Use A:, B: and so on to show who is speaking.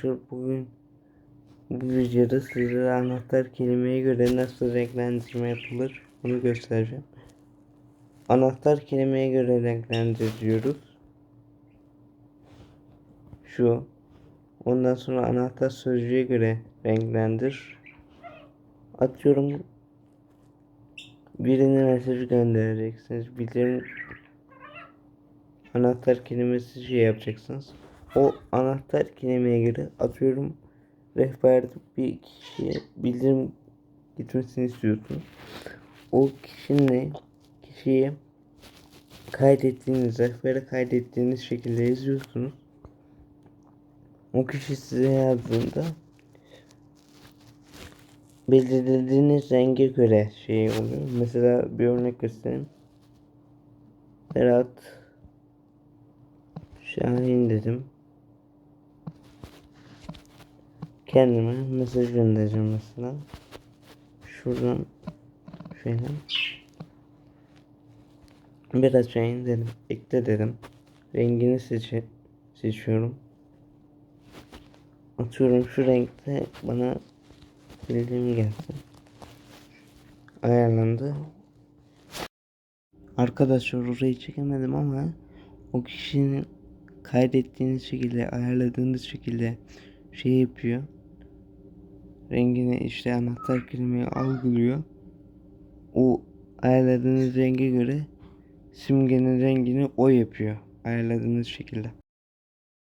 A: Şu bugün bu videoda sizlere anahtar kelimeye göre nasıl renklendirme yapılır bunu göstereceğim. Anahtar kelimeye göre renklendir diyoruz. Şu. Ondan sonra anahtar sözcüğe göre renklendir. Atıyorum birine mesaj göndereceksiniz. Bildirim anahtar kelimesi şey yapacaksınız. O anahtar kelimeye göre atıyorum rehberde bir kişiye bildirim gitmesini istiyorsunuz. O kişinin kişiye kaydettiğiniz rehbere kaydettiğiniz şekilde yazıyorsunuz. O kişi size yazdığında belirlediğiniz renge göre şey oluyor. Mesela bir örnek göstereyim. Berat Şahin dedim. Kendime mesaj göndereceğim mesela. Şuradan şöyle. Berat Şahin dedim. Ekle dedim. Rengini seçe seçiyorum. Atıyorum şu renkte bana bildiğim gelsin. Ayarlandı. Arkadaşlar orayı çekemedim ama o kişinin kaydettiğiniz şekilde ayarladığınız şekilde şey yapıyor. Rengini işte anahtar kelimeyi algılıyor. O ayarladığınız renge göre simgenin rengini o yapıyor. Ayarladığınız şekilde.